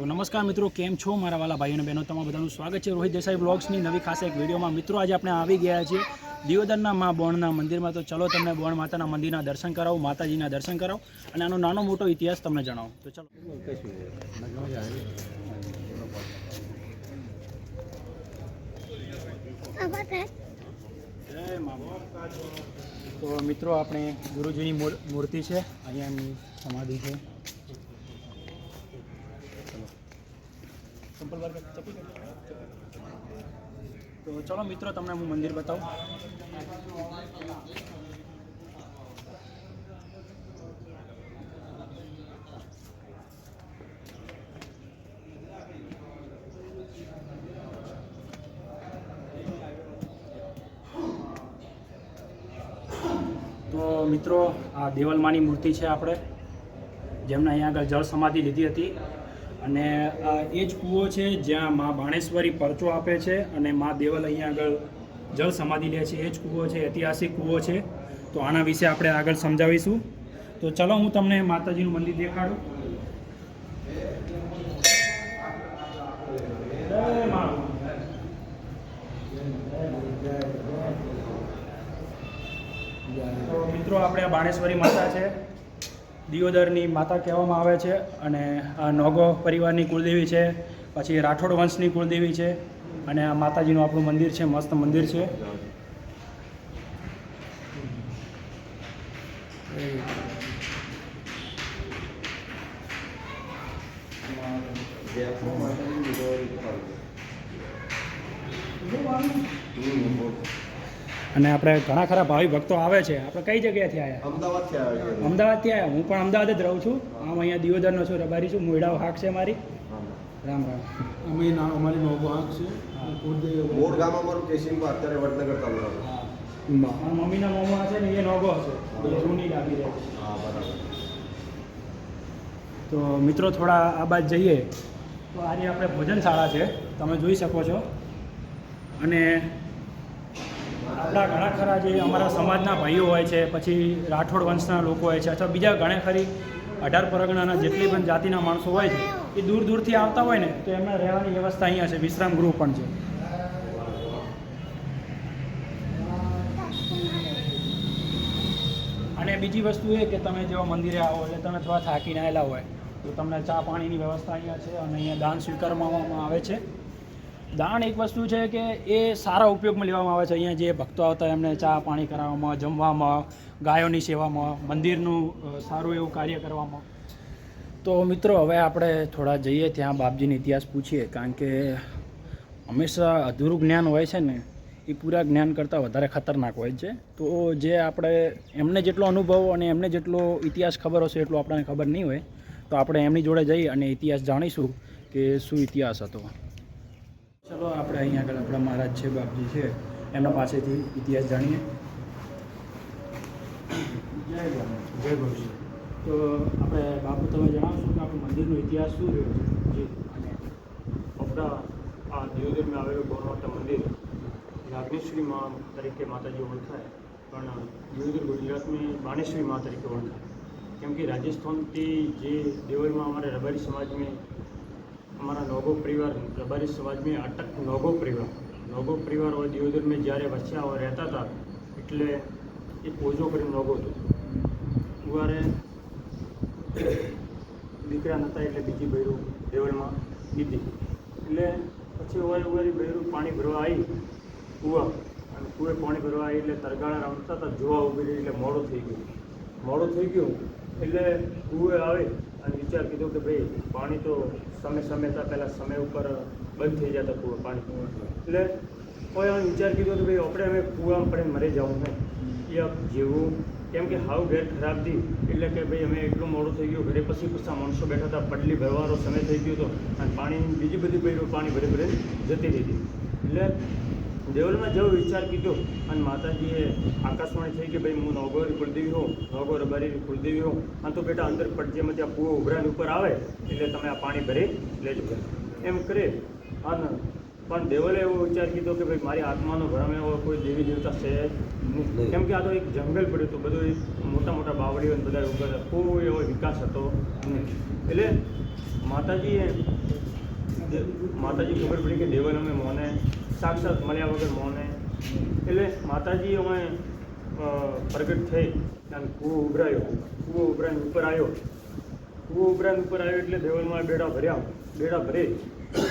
તો નમસ્કાર મિત્રો, કેમ છો મારા વાલા ભાઈઓ અને બહેનો? તમારા બધાનું સ્વાગત છે રોહિત દેસાઈ બ્લોગ્સની નવી ખાસ એક વિડીયોમાં. મિત્રો, આજે આપણે આવી ગયા છીએ દિયોદરના મા બોણના મંદિરમાં. તો ચલો તમને બોણ માતાના મંદિરના દર્શન કરાવું, માતાજીના દર્શન કરાવું અને આનો નાનો મોટો ઇતિહાસ તમને જણાવું. તો ચલો. તો મિત્રો, આપણે ગુરુજીની મૂર- મૂર્તિ છે, અહીંયા એમની સમાધિ છે. ચંપલ વાર ચપી તો ચલો મિત્રો, તમને હું મંદિર બતાવું. તો મિત્રો, આ દેવલમાની મૂર્તિ છે આપણે, જેમને અહીંયા આગળ જળ સમાધિ લીધી હતી. અને એ જ કૂવો છે જ્યાં મા બાણેશ્વરી પરચો આપે છે અને મા દેવલ અહીંયા આગળ જળ સમાધિ લે છે. એ જ કૂવો છે, ઐતિહાસિક કૂવો છે. તો આના વિશે આપણે આગળ સમજાવીશું. તો ચલો હું તમને માતાજીનું મંદિર દેખાડું. મિત્રો, આપણે બાણેશ્વરી માતા છે. દિયોદરની માતા કહેવામાં આવે છે અને આ નોગો પરિવારની કુળદેવી છે, પછી રાઠોડ વંશની કુળદેવી છે અને આ માતાજીનું આપણું મંદિર છે, મસ્ત મંદિર છે. અને આપણે ઘણા ખરા ભાવિ ભક્તો આવે છે. આપણે કઈ જગ્યાએથી આવ્યા અમદાવાદથી આવ્યો અમદાવાદથી આવ્યા હું પણ અમદાવાદ જ રહું છું. આમ અહીંયા દિયોદરનો છું રબારી છું મોયડા હાક છે મારી. રામ રામ. અમે ના અમારી નોબો હાક છે. મોર ગામ અમારું અત્યારે વડનગર તાલુકા મમ્મીના મોમાં છે ને એ નોગો હશે. જૂની લાગી રહે હા બરાબર. તો મિત્રો થોડા આ બાદ જઈએ. તો આજે આપણે ભોજનશાળા છે. તમે જોઈ શકો છો. અને આપણા ઘણા ખરા જે અમારા સમાજના ભાઈઓ હોય છે, પછી રાઠોડ વંશના લોકો હોય છે, અથવા બીજા ઘણા ખરી અઢાર પરગણાના જેટલી પણ જાતિના માણસો હોય છે, એ દૂર દૂરથી આવતા હોય ને, તો એમના રહેવાની વ્યવસ્થા અહીંયા છે, વિશ્રામ ગૃહ પણ છે. અને બીજી વસ્તુ એ કે તમે જેવા મંદિરે આવો એટલે તમે થોડા થાકીને આવેલા હોય, તો તમને ચા પાણીની વ્યવસ્થા અહીંયા છે અને અહીંયા દાન સ્વીકારવામાં આવે છે. દાન એક વસ્તુ છે કે એ સારા ઉપયોગમાં લેવામાં આવે છે. અહીંયા જે ભક્તો આવતા એમને ચા પાણી કરાવવામાં, જમવામાં, ગાયોની સેવામાં, મંદિરનું સારું એવું કાર્ય કરવામાં. તો મિત્રો, હવે આપણે થોડા જઈએ ત્યાં બાપજીનો ઇતિહાસ પૂછીએ. કારણ કે હંમેશા અધૂરું જ્ઞાન હોય છે ને, એ પૂરા જ્ઞાન કરતાં વધારે ખતરનાક હોય છે. તો જે આપણે એમને જેટલો અનુભવ અને એમને જેટલો ઇતિહાસ ખબર હશે એટલો આપણને ખબર નહીં હોય. તો આપણે એમની જોડે જઈ અને ઇતિહાસ જાણીશું કે શું ઇતિહાસ હતો. ચલો આપણે અહીંયા આગળ આપણા મહારાજ છે બાપજી છે. એમના પાસેથી ઇતિહાસ જાણીએ. જય બાપુ જય બાપુ તો આપણે બાપુ તમે જણાવશો કે આપણું મંદિરનો ઇતિહાસ શું રહ્યો છે? જી. અને આપણા આ દેવદેવમાં આવેલું ગૌરવતા મંદિર નાગેશ્વરી મા તરીકે માતાજી ઓળખાય પણ દેવદેવ ગુજરાતની બાણેશ્વરી મા તરીકે ઓળખાય. કેમ કે રાજસ્થાનથી જે દેવળમાં અમારે રબારી સમાજમાં हमारा नौगो परिवार रबारी समाज में अटक नौगो परिवार नौगो परिवार और दियोदर में જ્યારે વસ્યા और રહેતા હતા એટલે એક ઓજો કરીને નોગો હતો ઉવારે દીકરા નહોતા એટલે બીજી બૈરું દેવળમાં દીધી એટલે પછી ઓવારી ઓવારી બૈરું પાણી ભરવા આવી કૂવા અને કૂવે પાણી ભરવા આવી એટલે તરગાળા રમતા હતા જોવા ઊભી રહી એટલે મોડું થઈ ગયું મોડું થઈ ગયું એટલે કૂવે આવે અને વિચાર કીધો કે ભાઈ, પાણી તો સમય સમયતા પહેલાં સમય ઉપર બંધ થઈ જતા કૂવા, પાણી એટલે કોઈ એમ વિચાર કીધો કે ભાઈ, આપણે હવે કૂવામાં પડે મરી જવું ને એ જેવું, કેમ કે હાવ ઘેર ખરાબ હતી એટલે કે ભાઈ, અમે એટલું મોડું થઈ ગયું, ઘરે પછી પૂછતા માણસો બેઠા હતા પડલી ભરવાનો સમય થઈ ગયો હતો, અને પાણી, બીજી બધી પાણી ભરી ભરે જતી રહી હતી. એટલે દેવલમાં જેવો વિચાર કીધો અને માતાજીએ આકાશવાણી થઈ કે ભાઈ હું નવગોરી કુળદેવી હોઉં નવગો રબારી કુળદેવી હોઉં. અને તો બેટા અંદર પડજેમાં ત્યાં કૂવો ઉભરાની ઉપર આવે એટલે તમે આ પાણી ભરી લેજો. એમ કરે. અને પણ દેવલે એવો વિચાર કીધો કે ભાઈ મારી આત્માનો ભ્રમ એવો કોઈ દેવી દેવતા છે નહીં. કેમ કે આ તો એક જંગલ પડ્યું હતું બધું મોટા મોટા બાવળીઓ બધા ઊભા હતા કોઈ એવો વિકાસ હતો નહીં. એટલે માતાજીએ માતાજી ખબર પડી કે દેવલ અમે મોને સાક્ષાત મળ્યા વગર મોને. એટલે માતાજી અમે પ્રગટ થઈ અને કૂવો ઉભરાયો. કૂવો ઉભરાઈને ઉપર આવ્યો. કૂવો ઉભરાઈને ઉપર આવ્યો એટલે દેવલમાં બેડા ભર્યા. બેડા ભરે.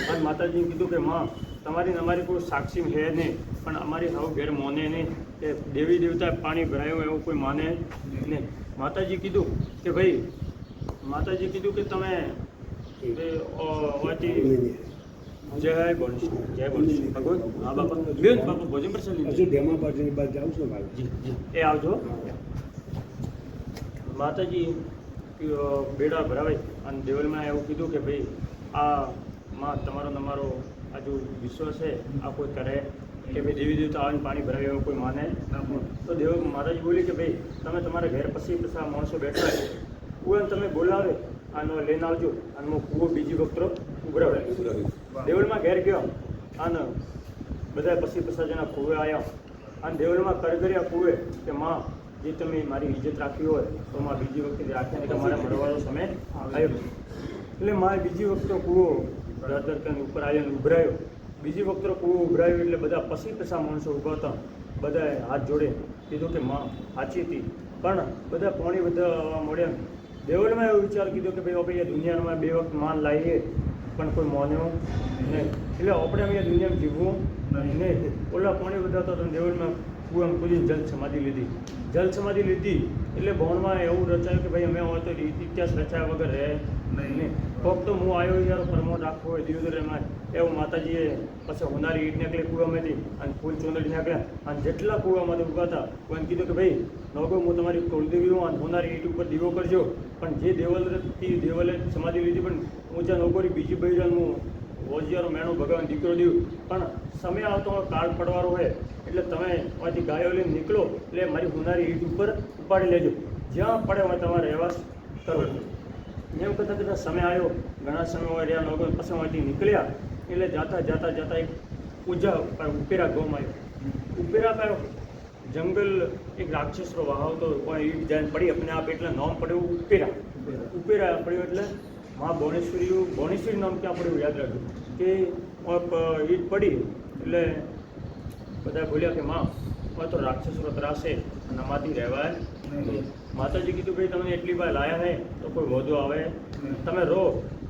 અને માતાજીએ કીધું કે, માં, તમારી અમારી કોઈ સાક્ષી છે નહીં, પણ અમારી સાવ ઘેર મોને નહીં. કે દેવી દેવતાએ પાણી ભરાયું એવું કોઈ માને નહીં. માતાજી કીધું કે, ભાઈ, માતાજી કીધું કે તમે વાંચી જય ગણેશ જય ગણેશ. ભગવાન હા બાપા. બેન બાપા ભોજન હજુ ડેમા બાદ જાઉં છું એ આવજો. માતાજી બેડા ભરાવાય અને દેવલમાં એવું કીધું કે ભાઈ આ માં તમારો તમારો આ જો વિશ્વાસ છે આ કોઈ કરે કે ભાઈ દેવી દેવતા આવીને પાણી ભરાવે એવું કોઈ માને? તો દેવ માતાજી બોલી કે ભાઈ તમે તમારા ઘેર પછી પછી માણસો બેઠા છે. કુવાને તમે બોલાવે આનો લઈને આવજો. અને હું કૂવો બીજી વખત ઉભરાવે. દેવળમાં ઘેર ગયો અને બધા પછી પછા કુવે આવ્યા અને દેવળમાં કરગર્યા કુવે કે માં, જે તમે મારી ઇજ્જત રાખી હોય, તો માં બીજી વખતે રાખ્યા કે મારે મળવાનો સમય આવ્યો એટલે માં બીજી વખતે કૂવો દર ઉપર આવ્યો અને ઉભરાયો. બીજી વખતે કૂવો ઉભરાયો એટલે બધા પછી પછા માણસો ઊભા હતા. બધાએ હાથ જોડે કીધું કે માં, સાચી હતી. પણ બધા પાણી બધા મળ્યા. દેવળમાં એવો વિચાર કીધો કે ભાઈ ભાઈ દુનિયામાં બે વખત માન લાવીએ. પણ કોઈ માન્યો નહીં. એટલે આપણે અહીંયા દુનિયામાં જીવવું નહીં. ઓલા પાણી બધા તો દેવળમાં કુવામાં કૂદીને જલ સમાધિ લીધી. જલ સમાધિ લીધી એટલે ભવનમાં એવું રચાયું કે ભાઈ અમે હોય તો ઇતિહાસ રચાયા વગર રહે નહીં ફક્ત હું આવ્યો યાર, પ્રમોદ રાખવો હોય ધીરે એમાં એવું માતાજીએ પછી હોનારી ઈટ નીકળે કૂવામાંથી અને ફૂલ ચોંદડી નીકળ્યા. અને જેટલા કૂવામાંથી હતા, કોઈને કીધું કે ભાઈ, નોગો હું તમારી કુળદેવી હું અને હોનારી ઈટ ઉપર દીવો કરજો. પણ જે દેવલથી દેવલે સમાધિ લીધી, પણ હું જ્યાં નોકરી બીજી બૈરાન હું ઓજિયારો મેણું ભગવાન દીકરો દીવ. પણ સમય આવતો કાળ પડવાનો હોય, એટલે તમે અહીંથી ગાયો લઈને નીકળો, એટલે મારી હુનારી ઈટ ઉપર ઉપાડી લેજો. જ્યાં પડે હોય તમારે રહેવાસ કરો એમ કરતાં કરતાં સમય આવ્યો. ઘણા સમય હોય રહ્યા, લોકો પછી અહીંથી નીકળ્યા, એટલે જાતા જાતા જાતા એક પૂજા પર ઉપેરા ગોમ આવ્યો. ઉપેરા પર જંગલ એક રાક્ષસનો વહાવતો પણ ઈટ જાય પડી આપણે આપ એટલે નામ પડ્યું ઉપેરા ઉપેરા પડ્યું એટલે મા બોણેશ્વરી બોણેશ્વરી નામ ક્યાં પડ્યું યાદ રાખ્યું કે ઈટ પડી. એટલે બધા બોલ્યા કે માં હવે તો રાક્ષસનો ત્રાસ અને આમાંથી રહેવાય માતાજી કીધું, ભાઈ તમને એટલી વાર લાયા હે તો કોઈ વધુ આવે. તમે રહો.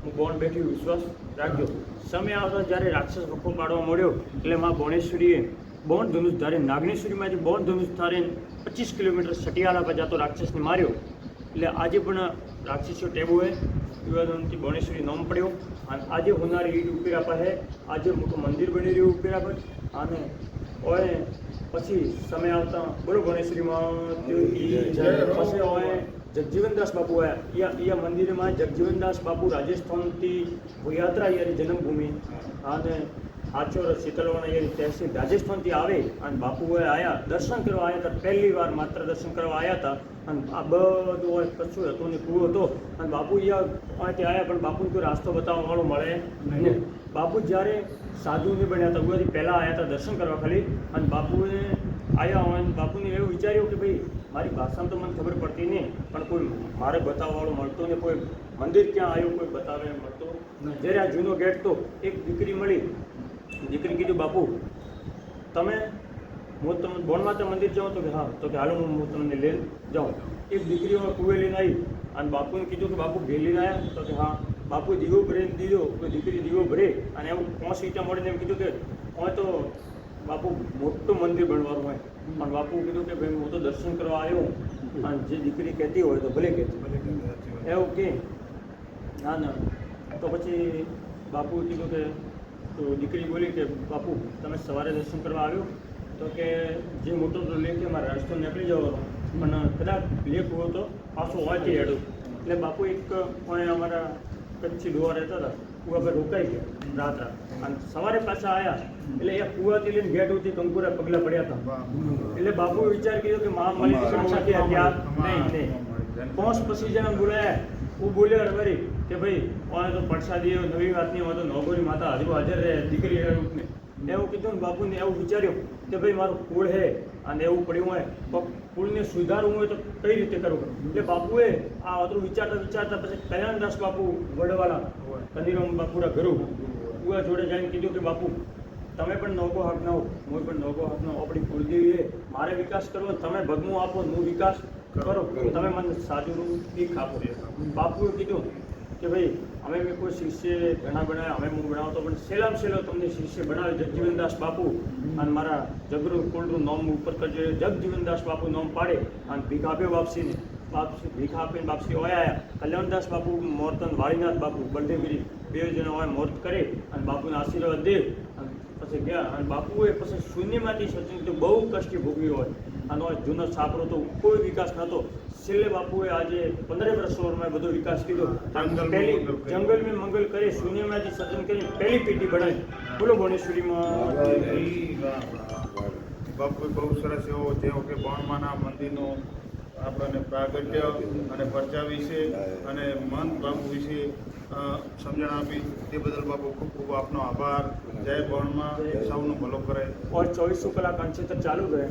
હું બોન બેઠી વિશ્વાસ રાખજો. સમય આવતા જ્યારે રાક્ષસ વખો પાડવા મળ્યો, એટલે માં બોણેશ્વરીએ બોન ધનુષ ધારે જે બોન ધનુષ ધારે પચીસ કિલોમીટર સટિયાળા પર જતો રાક્ષસને માર્યો. એટલે આજે પણ રાક્ષસીઓ ટેબુ હે વિવાદનથી બણેશ્વરી નામ પડ્યું. અને આજે હોનારી ઈટ ઉપેરા પાસે આજે મોટું મંદિર બની રહ્યું ઉપેરા પર અને ઓય પછી સમય આવતા બોલો ગણેશ્વરીમાં પછી ઓય જગજીવનદાસ બાપુ આયા યા યા મંદિરમાં જગજીવનદાસ બાપુ રાજસ્થાનથી યાત્રા યારી જન્મભૂમિ. અને આચોર શીતલવાણા યારી તહેસીલ રાજસ્થાનથી આવે. અને બાપુ આયા દર્શન કરવા આવ્યા હતા. પહેલી વાર માત્ર દર્શન કરવા આવ્યા હતા. અને આ બધું હોય કચ્છું હતું નહીં કૂવો હતો. અને બાપુ અહીંયા અહીંથી આવ્યા પણ બાપુને કોઈ રાસ્તો બતાવવા વાળો મળે નહીં. બાપુ જ્યારે સાધુને બન્યા હતા ઉગાથી પહેલાં આવ્યા હતા દર્શન કરવા ખાલી. અને બાપુએ આવ્યા હોય અને બાપુને એવું વિચાર્યું કે ભાઈ મારી ભાષામાં તો મને ખબર પડતી નહીં પણ કોઈ મારે બતાવવાવાળો મળતો ને કોઈ મંદિર ક્યાં આવ્યું કોઈ બતાવે મળતો. જ્યારે આ જૂનો ગેટ તો એક દીકરી મળી. દીકરી કીધું બાપુ તમે હું તમે બોણમાતા મંદિર જાઓ તો કે હા તો કે હાલો હું તમને લઈને જાઉં. એક દીકરીઓ કુવેલી આવી અને બાપુને કીધું કે બાપુ ભેલી આવ્યા તો કે હા. બાપુ દીવો ભરીને દીધો. કોઈ દીકરી દીવો ભરે અને એવું પાંચ સીટા મળીને એમ કીધું કે હવે તો બાપુ મોટું મંદિર બનવાનું હોય. પણ બાપુ કીધું કે ભાઈ, હું તો દર્શન કરવા આવ્યો અને જે દીકરી કહેતી હોય તો ભલે કહેતી ભલે એવું કે? ના ના. તો પછી બાપુ કીધું કે તો દીકરી બોલી કે, બાપુ, તમે સવારે દર્શન કરવા આવ્યો? તો કે જે મોટો તો કે મારા રસ્તો નીકળી જવાનો. પણ કદાચ લેખ હોય તો પાછો વાંચી હેડું. એટલે બાપુ એક કોઈ અમારા કચ્છી ડોવા રહેતા હતા. કુવા પર રોકાઈ ગયા રાત રાત. અને સવારે પાછા આવ્યા એટલે એ કુવાથી લઈને ગેટ ઉઠી કંકુરા પગલા પડ્યા હતા. એટલે બાપુ વિચાર કર્યો કે મા મળી નહીં નહીં. પોસ પછી જેને બોલાયા હું બોલ્યો અરે કે ભાઈ ઓને તો પ્રસાદી એવું નવી વાતની હોય તો નોગોરી માતા હજુ હાજર રહે દીકરી રૂપને. એવું કીધું ને બાપુને એવું વિચાર્યું કે ભાઈ મારું કુળ હે અને એવું પડ્યું હોય, તો કુળને સુધારવું હોય તો કઈ રીતે કરવું એટલે બાપુએ આ અતરું વિચારતા વિચારતા પછી કલ્યાણદાસ બાપુ વડવાલા કનીરામ બાપુરા ઘરું ઉવા જોડે જઈને કીધું કે બાપુ, તમે પણ નોકો હક ના હો પણ નોકો હાથ ના હો. આપણી કુળદેવી મારે વિકાસ કરવો, તમે ભગમું આપો, હું વિકાસ કરો તમે મને સાચું ભીખ આપો બાપુએ કીધું કે ભાઈ, અમે મેં કોઈ શિષ્ય ઘણા બનાવ્યા અમે હું બનાવતો પણ સેલામ સેલો તમને શિષ્ય બનાવે, જગજીવનદાસ બાપુ. અને મારા જગરુ કુળનું નોમ ઉપર કરજો, જગજીવનદાસ બાપુ નામ પાડે અને ભીખ આપ્યો બાપસીને બાપસી ભીખ આપીને બાપસી ઓયા આયા. કલ્યાણદાસ બાપુ, મોરતન વાળીનાથ બાપુ બલદેવગીરી બે જણા હોય મોર્ત કરે અને બાપુના આશીર્વાદ દે. અને પછી ગયા અને બાપુએ પછી શૂન્યમાંથી સચિન તો બહુ કષ્ટી ભોગવી હોય. આનો જૂનો છાપરો તો કોઈ વિકાસ નહોતો. છેલ્લે બાપુએ આજે પંદરે વર્ષોમાં બધો વિકાસ કીધો પહેલી જંગલ મેં મંગલ કરી શૂન્યમાંથી સચિન કરી પહેલી પેટી બનાવી. બોલો ભણેશ્વરીમાં બાપુએ બહુ સરસ એવો જેવો કે બાણમાના મંદિરનો આપણને પ્રાગટ્ય અને પરચા વિશે અને મન બાપુ વિશે સમજણ આપી તે બદલ બાપુ ખૂબ ખૂબ આપનો આભાર. જય બણમાં સૌનું ભલો કરે. ઓર ચોવીસો કલાક અંશેતર ચાલુ રહે.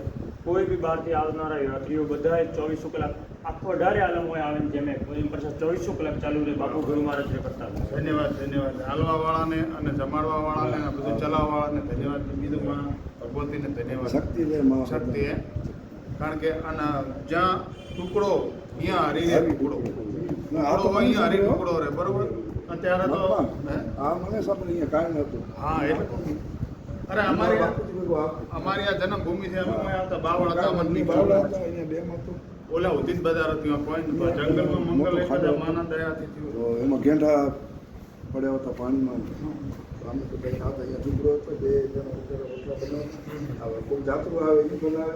કોઈ બી બહારથી આવનારા યાત્રીઓ બધાએ ચોવીસો કલાક આખો અઢારે આલમ હોય આવે ને જેમે પ્રસાદ ચોવીસો કલાક ચાલુ રહે બાપુ ગુરુ મહારાજ જે કરતા ધન્યવાદ ધન્યવાદ. હાલવા વાળાને અને જમાડવા વાળાને અને બધું ચલાવવા વાળાને ધન્યવાદ. બીજું માં ભગવતીને ધન્યવાદ. શક્તિ શક્તિ હે કારણ કે અને જ્યાં ટુકડો ત્યાં હરી રે ટુકડો. ના, આ તો અહીંયા હરી ટુકડો રે બરોબર? અત્યારે તો હે? મને સાંભળી અહીંયા કાંઈ નહોતું. હા એટલે. અરે અમારી અમારી આ જન્મભૂમિ છે અમે આવતા બાવળ હતા મનની બાવળા હતા, અહીંયા ડેમ હતો. ઓલા ઉદિત બજાર હતું કોઈ જંગલમાં મંગલ એક બધા માના દયાથી થયું. એમાં ગેંડા પડ્યા હતા પાણીમાં. અમે તો કંઈ આવતા અહીંયા ઝૂંપડો હતો બે જણા બનાવે. હવે કોઈ જાતરું આવે એ બનાવે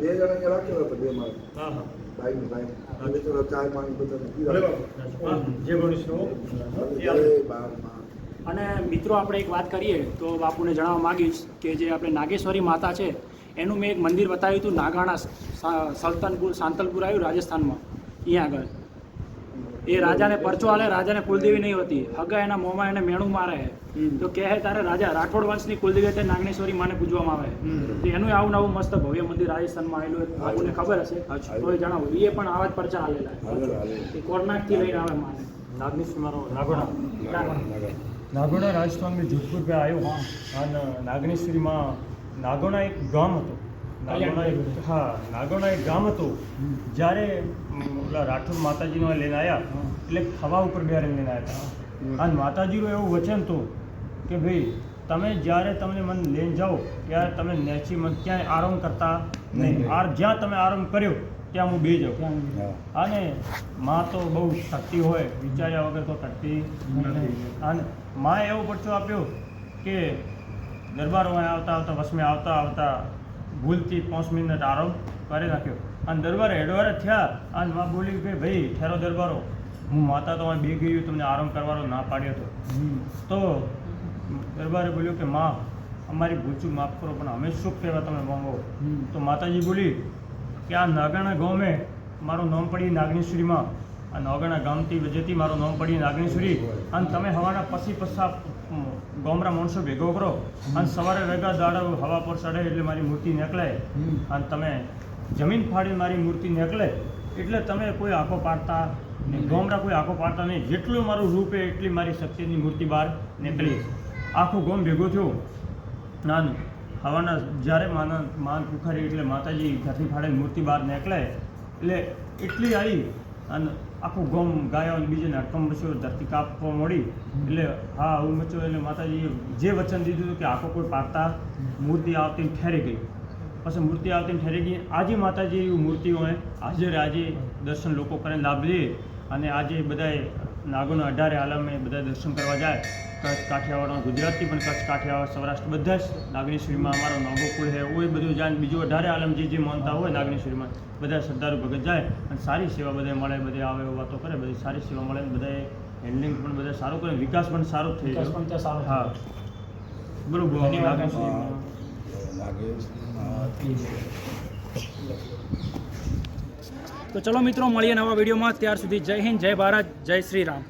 બે જણા અહીંયા રાખેલા હતા બે માણસ હા હા. ભાઈ પાણી બધાને જે અને મિત્રો આપણે એક વાત કરીએ તો બાપુને જણાવવા માગીશ કે જે આપણે નાગેશ્વરી માતા છે એનું મેં એક મંદિર બતાવ્યું હતું નાગાણા સલ્તનપુર સાંતલપુર આવ્યું રાજસ્થાનમાં અહીંયા આગળ. એ રાજાને પરચો આલે રાજાને કુલદેવી નહીં હોતી. હગા એના મોંમાં એને મેણું મારે તો કહે તારે રાજા રાઠોડ વંશની કુલદેવી એટલે નાગનેશ્વરી માને પૂજવામાં આવે. તો એનું આવું નવું મસ્ત ભવ્ય મંદિર રાજસ્થાનમાં આવેલું. બાપુને ખબર હશે? તો એ જણાવો એ પણ આવા જ પરચા આલેલા. એ કોર્નાકથી લઈને આવે માને. નાગનેશ મારો નાગોડા નાગોડા. નાગોડા રાજસ્થાનમાં જોધપુર पे આવ્યો અને નાગનેશ્વરીમાં નાગોણા એક ગામ હતું. એક હા નાગોડા એક ગામ હતું. જ્યારે ઓલા રાઠોડ માતાજીનો લઈને આવ્યા એટલે ખવા ઉપર બેહારીને લઈને આવ્યા હતા. અને માતાજીનું એવું વચન હતું કે ભાઈ તમે જ્યારે તમને મન લઈને જાઓ ત્યારે તમે નેચી મન ક્યાંય આરામ કરતા નહીં. આર જ્યાં તમે આરામ કર્યો ત્યાં હું બે જાઉં. અને માં તો બહુ શક્તિ હોય વિચાર્યા વગર તો કરતી અને માં એવો પડછો આપ્યો કે દરબારોમાં આવતા આવતા વસમે આવતા આવતા ભૂલથી પાંચ મિનિટ આરામ કરી નાખ્યો. અને દરબાર એડવારે થયા અને માં બોલી કે, ભાઈ, ઠેરો દરબારો. હું માતા તો અહીં બે ગયું તમને આરામ કરવાનો ના પાડ્યો હતો તો દરબારે બોલ્યું કે, માં, અમારી ભૂચું માફ કરો, પણ અમે શું કહેવા તમે માંગો? તો માતાજી બોલી, કે આ નાગાણા ગામે મારું નામ પડી નાગનેશ્વરીમાં. આ નાગાણા ગામથી વજેથી મારું નામ પડી નાગનેશ્વરી. અને તમે હવાના પછી પછા ગોમરા માણસો ભેગો કરો. અને સવારે વેગા દાડા હવા પર ચડે એટલે મારી મૂર્તિ નીકળે. અને તમે જમીન ફાડી મારી મૂર્તિ નીકળે. એટલે તમે કોઈ આંખો પાડતા નહીં ગોમરા કોઈ આંખો પાડતા નહીં. જેટલું મારું રૂપે એટલી મારી શક્તિની મૂર્તિ બહાર નીકળી. આખું ગોમ ભેગું થયું. નાનું હવાના જ્યારે માના, માન પુખારી એટલે માતાજી ઘરથી ફાડે મૂર્તિ બહાર નીકળે. એટલે એટલી આવી અને આખું ગમ, ગાયો અને બીજે અટકમ બચ્યો ધરતી કાપવા મળી. એટલે હા, આવું મચ્યો એટલે માતાજીએ જે વચન દીધું હતું કે આખો કોઈ પાડતા મૂર્તિ આવતી ઠેરી ગઈ. પછી મૂર્તિ આવતી ઠેરી ગઈ. આજે માતાજી એવી મૂર્તિઓ હોય હાજર આજે દર્શન લોકો કરીને લાભ લે. અને આજે બધાએ નાગોના અઢારે આલમે બધા દર્શન કરવા જાય. કચ્છ કાઠિયાવાડમાં ગુજરાતથી પણ કચ્છ કાઠિયાવાડ સૌરાષ્ટ્ર બધા જ નાગનેશ્વરીમાં અમારો નાગો કુળ છે. એ બધું જાય બીજું અઢારે આલમ જે જે માનતા હોય નાગનેશ્વરીમાં બધા શ્રદ્ધાળુ ભગત જાય અને સારી સેવા બધા મળે બધે આવે એવું વાતો કરે બધી સારી સેવા મળે ને બધાએ હેન્ડલિંગ પણ બધા સારું કરે. વિકાસ પણ સારો થઈ ગયો. પણ ત્યાં સારો હા. બરોબર ધન્યવાદ. નાગેશ્વરીમાં નાગેશ તો તો ચલો મિત્રો, મળીએ નવા વિડીયોમાં. ત્યાર સુધી જય હિન્દ, જય ભારત, જય શ્રી રામ.